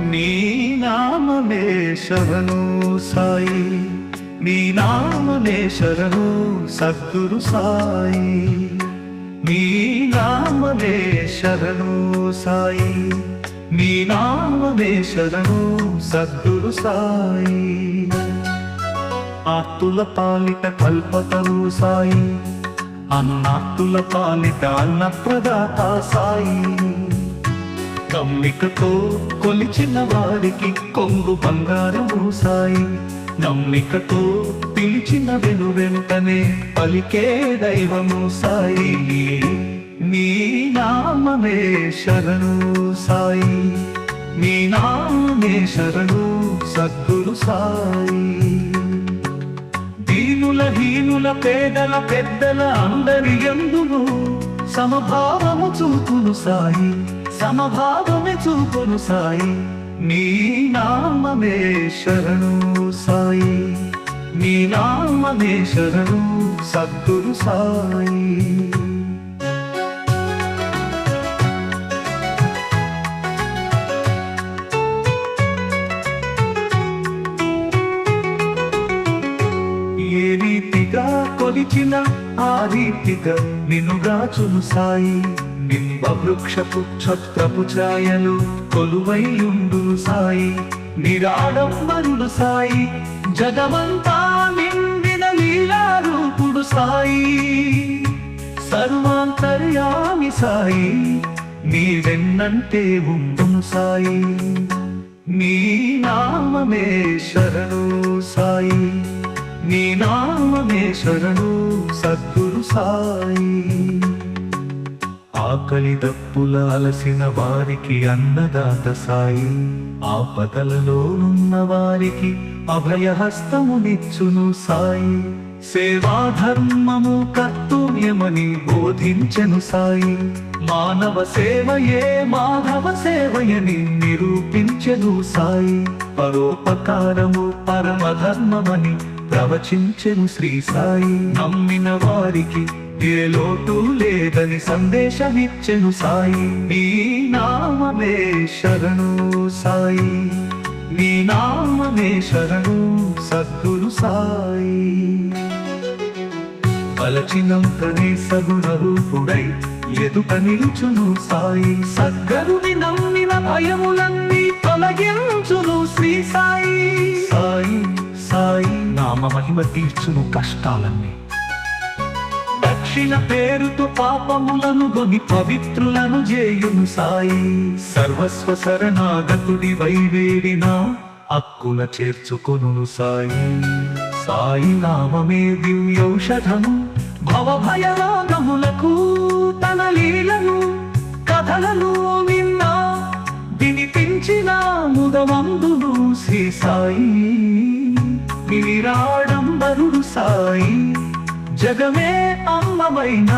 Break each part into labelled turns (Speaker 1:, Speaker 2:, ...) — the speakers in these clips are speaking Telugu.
Speaker 1: నీ నామమే శరణు సాయి. నీ నామమే శరణు సద్గురు సాయి. నీ నామమే శరణు సాయి. నీ నామమే శరణు సద్గురు సాయి. ఆత్తుల పాలిట కల్పతరు సాయి. అన్నాత్తుల పాలిట అన్నప్రదాత సాయి. నమ్మికతో కొలిచిన వారికి కొంగు బంగారం మూసాయి నమ్మికతో పిలిచిన వెను వెంటనే పలికే దైవము సాయి నీ నామమే శరణు సాయి నీ నామే శరణు సద్గురు సాయి. దీనుల హీనుల పేదల పెద్దల అందరి ఎందును సమభావము చూపును సాయి. సమభావమే చూపును సాయి. నీ నామమే శరణు సాయి. నీ నామమే శరణు సద్గురు సాయి. ఏ రీతిగా కొలిచిన ఆ రీతిగా నిన్నుగాచును సాయి. బింబ వృక్షపు ఛత్రపు ఛాయలు కొలువైయుండును సాయి నిరాడంబరుడు సాయి జగమంతా నిండిన లీలారూపుడు సాయి. సర్వాంతర్యామి సాయి నీవెన్నంటే ఉండును సాయి. నీ నామమే శరణు సాయి నీ నామమే శరణు సద్గురు సాయి. ఆకలి దప్పుల అలసిన వారికి అన్నదాత సాయి. ఆపదలలోనున్న వారికి అభయహస్తమునిచ్చును సాయి. సేవా ధర్మము కర్తవ్యమని బోధించెను సాయి. మానవ సేవయే మాధవ సేవయని నిరూపించెను సాయి. పరోపకారము పరమధర్మమని ప్రవచించెను శ్రీ సాయి. నమ్మిన వారికి ఏ లోటు లేదని సందేశమిచ్చెను సాయి. నీ నామమే శరణు సాయి. నీ నామమే శరణు సద్గురు సాయి. పలచినంతనే సగుణ రూపుడై ఎదుట నిలుచును సాయి. సద్గరుని నమ్మిన భయములన్నీ తొలగించును శ్రీ సాయి. సాయి సాయి నామ మహిమ తీర్చును కష్టాలన్నీ. దక్షిణ పేరుతో పాపములను గొని పవిత్రులను చేయును సాయి. సర్వస్వ శరణాగతుడి వైవేడిన అక్కుల చేర్చుకొను సాయి. సాయి నామమే దివ్యౌషధము భవభయరాగములకు తన లీలను కథలను విన్నా వినిపించిన ముదవందును శ్రీ సాయి. విరాడంబరుడు సాయి. జగమే అమ్మమైన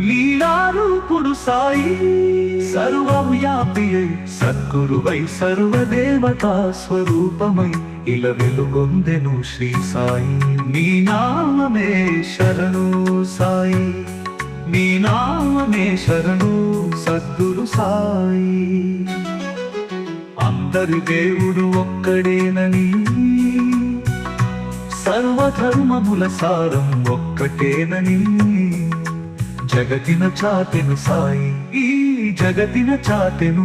Speaker 1: లీలారూపుడు సాయి సర్వవ్యాపి సద్గురువై సర్వదేవతా స్వరూపమై ఇల వెలుగొందెను శ్రీ సాయి. నీ నామే శరణు సాయి. నీ నామే శరణు సద్గురు సాయి. అందరి దేవుడు ఒక్కడేనని సర్వధర్మముల సారం ఒక్కటేనని జగతిన చాతెను సాయి ఈ జగతిన చాతెను